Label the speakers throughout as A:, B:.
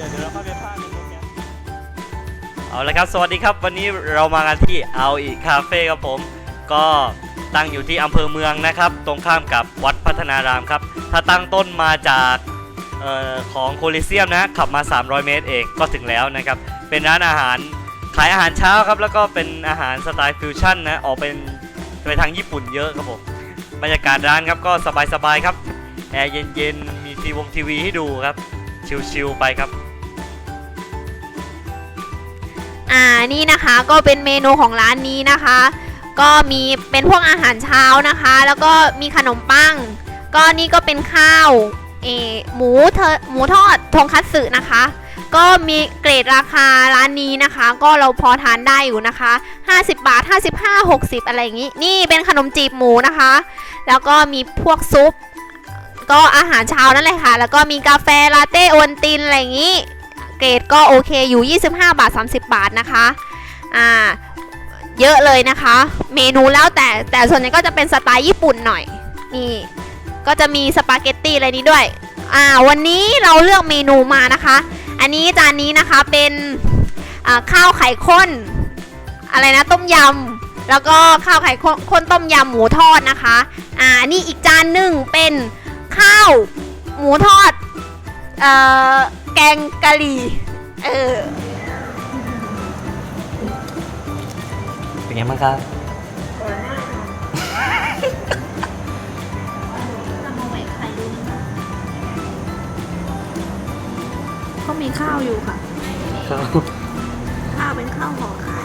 A: ดถ่ายวเดี๋ยวเราเข้าไปภาคในโปรแกรมเอาละครับ สวัสดีครับ วันนี้เรามากันที่เอาอีกคาเฟ่ครับผม ก็ตั้งอยู่ที่อำเภอเมืองนะครับ ตรงข้ามกับวัดพัฒนารามครับ ถ้าตั้งต้นมาจากออของโคลิเซียมนะขับมา 300 เมตรเองก็ถึงแล้วนะครับ เป็นร้านอาหารขายอาหารเช้าครับ แล้วก็เป็นอาหารสไตล์ฟิวชั่นนะ ออกเป็นไปทางญี่ปุ่นเยอะครับผมบรรยากาศร้านครับก็สบายๆครับแอร์เย็นๆมีทีวงทีวีให้ดูครับ ชิลๆไปครับ
B: อ่านี่นะคะก็เป็นเมนูของร้านนี้นะคะ ก็มีเป็นพวกอาหารเช้านะคะ แล้วก็มีขนมปัง ก็นี่ก็เป็นข้าวเอหมูเทอหมูทอดทงคัตสึนะคะ ก็มีเกรดราคาร้านนี้นะคะ ก็เราพอทานได้อยู่นะคะ 50 บาท 55 60 อะไรอย่างนี้ นี่เป็นขนมจีบหมูนะคะ แล้วก็มีพวกซุป ก็อาหารเช้านั่นแหละค่ะ แล้วก็มีกาแฟลาเต้โอวัลตินอะไรอย่างนี้ เกรดก็โอเคอยู่ 25 บาท 30 บาทนะคะ อ่า เยอะเลยนะคะ เมนูแล้วแต่แต่ส่วนใหญ่ก็จะเป็นสไตล์ญี่ปุ่นหน่อย นี่ ก็จะมีสปาเกตตี้อะไรนี้ด้วย อ่า วันนี้เราเลือกเมนูมานะคะ อันนี้จานนี้นะคะเป็นข้าวไข่ข้น อะไรนะต้มยำ แล้วก็ข้าวไข่ข้นข้นต้มยำหมูทอดนะคะ อ่า นี่อีกจานหนึ่งเป็นข้าวหมูทอด เอ่อแกงกะหรี่เออ
A: เป็นไงบ้างครับ
B: เขามีข้าวอยู่ค่ะ
A: ครับ
B: ข้าวเป็นข้าวห่อไข่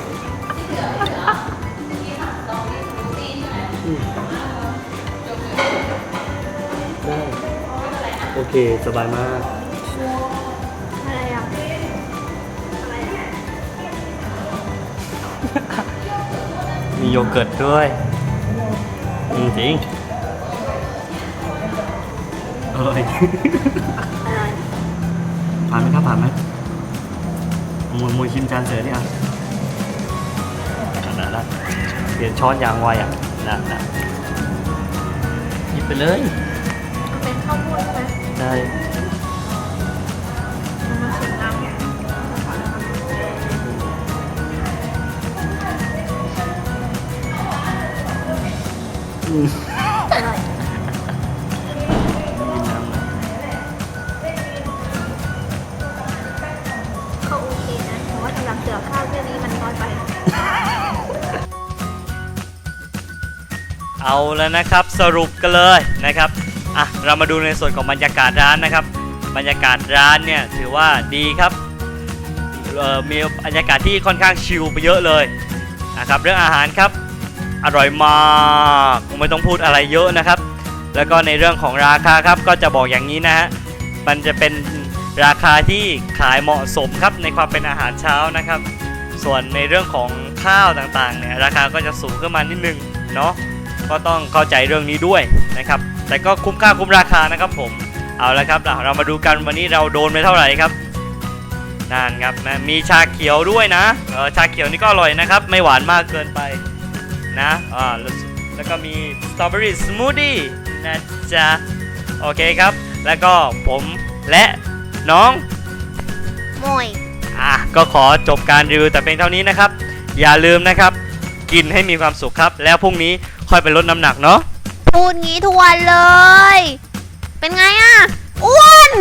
A: ได้ โอเค สบายมาก โยเกิร์ตด้วยอืมจริงอร่อยผ่านไหมครับผ่านไหมมวยมวยชิมจานเสือนี่อะนั่นนั่นนั่นเปลี่ยนช้อนยางไวอะนั่นนั่นหยิบไปเลย
B: เป็นข้าวโพดใช่ไหม
A: ได้ กิน
B: เขาโอเคนะแต่ว่าสำหรับเสือข้าวแค่นี้มันน้อยไป
A: เอาแล้วนะครับสรุปกันเลยนะครับอะเรามาดูในส่วนของบรรยากาศร้านนะครับ บรรยากาศร้านเนี่ยถือว่าดีครับเอ่อมีบรรยากาศที่ค่อนข้างชิลไปเยอะเลยนะครับเรื่องอาหารครับ อร่อยมากไม่ต้องพูดอะไรเยอะนะครับ แล้วก็ในเรื่องของราคาครับก็จะบอกอย่างนี้นะฮะมันจะเป็นราคาที่ขายเหมาะสมครับในความเป็นอาหารเช้านะครับ ส่วนในเรื่องของข้าวต่างๆเนี่ยราคาก็จะสูงขึ้นมานิดนึงเนาะก็ต้องเข้าใจเรื่องนี้ด้วยนะครับ แต่ก็คุ้มค่าคุ้มราคานะครับผมเอาละครับเรามาดูกันวันนี้เราโดนไปเท่าไหร่ครับนั่นครับนะมีชาเขียวด้วยนะเออชาเขียวนี่ก็อร่อยนะครับ ไม่หวานมากเกินไป นะอ่าแล้วแล้วก็มีสตรอเบอรี่สมูทตี้นะจ๊ะ โอเคครับ แล้วก็ผมและน้อง
B: มวย
A: อะก็ขอจบการรีวิวแต่เพียงเท่านี้นะครับ อย่าลืมนะครับ กินให้มีความสุขครับ แล้วพรุ่งนี้ค่อยไปลดน้ำหนักเนาะ
B: พูดงี้ทุกวันเลย เป็นไงอะอ้วน